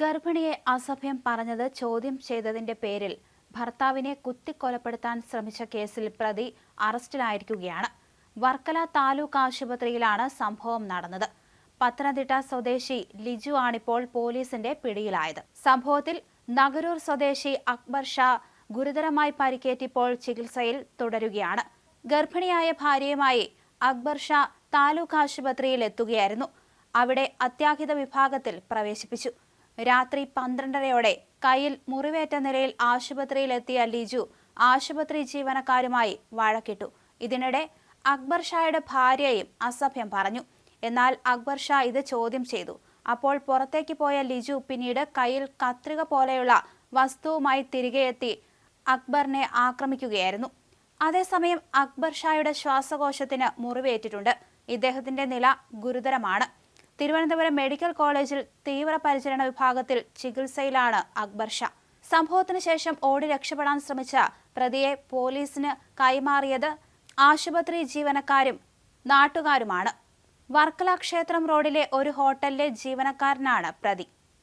ഗർഭിണിയെ അസഭ്യം പറഞ്ഞത് ചോദ്യം ചെയ്തതിന്റെ പേരിൽ ഭർത്താവിനെ കുത്തിക്കൊലപ്പെടുത്താൻ ശ്രമിച്ച കേസിൽ പ്രതി അറസ്റ്റിലായിരിക്കുകയാണ്. വർക്കല താലൂക്ക് ആശുപത്രിയിലാണ് സംഭവം നടന്നത്. പത്തനംതിട്ട സ്വദേശി ലിജു ആണിപ്പോൾ പോലീസിന്റെ പിടിയിലായത്. സംഭവത്തിൽ നഗരൂർ സ്വദേശി അക്ബർ ഷാ ഗുരുതരമായി പരിക്കേറ്റിപ്പോൾ ചികിത്സയിൽ തുടരുകയാണ്. ഗർഭിണിയായ ഭാര്യയുമായി അക്ബർ ഷാ താലൂക്ക് ആശുപത്രിയിൽ എത്തുകയായിരുന്നു. അവിടെ അത്യാഹിത വിഭാഗത്തിൽ പ്രവേശിപ്പിച്ചു. രാത്രി പന്ത്രണ്ടരയോടെ കയ്യിൽ മുറിവേറ്റ നിലയിൽ ആശുപത്രിയിലെത്തിയ ലിജു ആശുപത്രി ജീവനക്കാരുമായി വഴക്കിട്ടു. ഇതിനിടെ അക്ബർ ഷായുടെ ഭാര്യയും അസഭ്യം പറഞ്ഞു. എന്നാൽ അക്ബർ ഷാ ഇത് ചോദ്യം ചെയ്തു. അപ്പോൾ പുറത്തേക്ക് പോയ ലിജു പിന്നീട് കയ്യിൽ കത്രിക പോലെയുള്ള വസ്തുവുമായി തിരികെ എത്തി അക്ബറിനെ ആക്രമിക്കുകയായിരുന്നു. അതേസമയം അക്ബർ ഷായുടെ ശ്വാസകോശത്തിന് മുറിവേറ്റിട്ടുണ്ട്. ഇദ്ദേഹത്തിന്റെ നില ഗുരുതരമാണ്. തിരുവനന്തപുരം മെഡിക്കൽ കോളേജിൽ തീവ്രപരിചരണ വിഭാഗത്തിൽ ചികിത്സയിലാണ് അക്ബർ ഷാ. സംഭവത്തിന് ശേഷം ഓടി രക്ഷപ്പെടാൻ ശ്രമിച്ച പ്രതിയെ പോലീസിന് കൈമാറിയത് ആശുപത്രി ജീവനക്കാരും നാട്ടുകാരുമാണ്. വർക്കല ക്ഷേത്രം റോഡിലെ ഒരു ഹോട്ടലിലെ ജീവനക്കാരനാണ് പ്രതി.